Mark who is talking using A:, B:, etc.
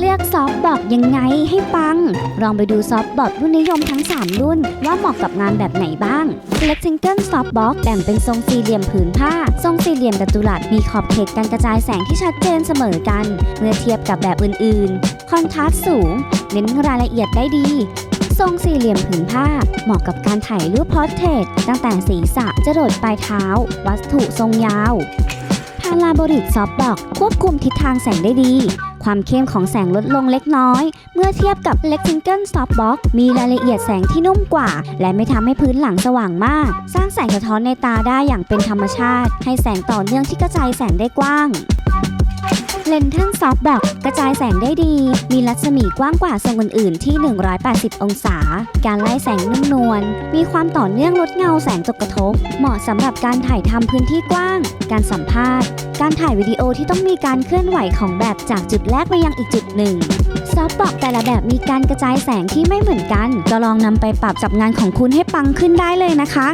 A: เลือกซอฟต์บอร์ดยังไงให้ปัง ลองไปดูซอฟต์บอร์ดรุ่นนิยมทั้ง 3 รุ่น ว่าเหมาะกับงานแบบไหนบ้าง Rectangle Softbox แบ่งเป็นทรงสี่เหลี่ยมผืนผ้า ทรงสี่เหลี่ยมจัตุรัสมีขอบเขตการกระจายแสงที่ชัดเจนเสมอกัน เมื่อเทียบกับแบบอื่นๆ คอนทราสต์สูง เน้นรายละเอียดได้ดีทรงสี่เหลี่ยมผืนผ้า เหมาะกับการถ่ายรูปพอร์เทรตตั้งแต่ศีรษะจรดปลายเท้า วัสถุทรงยาวพาราโบลิกซอฟต์บอกควบคุมทิศทางแสงได้ดี ความเข้มของแสงลดลงเล็กน้อย เมื่อเทียบกับ Rectangle Softbox มีรายละเอียดแสงที่นุ่มกว่า และไม่ทำให้พื้นหลังสว่างมาก สร้างแสงสะท้อนในตาได้อย่างเป็นธรรมชาติ ให้แสงต่อเนื่องที่กระจายแสงได้กว้างเลนเทนซอฟต์บอกกระจายแสงได้ดี มีรัศมีกว้างกว่าทรงอื่นๆที่ 180 องศา การไล่แสงนุ่มนวล มีความต่อเนื่องลดเงาแสงตกกระทบ เหมาะสำหรับการถ่ายทำพื้นที่กว้าง การสัมภาษณ์ การถ่ายวิดีโอที่ต้องมีการเคลื่อนไหวของแบบจากจุดแรกไปยังอีกจุดหนึ่ง ซอฟต์บอกแต่ละแบบมีการกระจายแสงที่ไม่เหมือนกัน ก็ลองนำไปปรับจับงานของคุณให้ปังขึ้นได้เลยนะคะ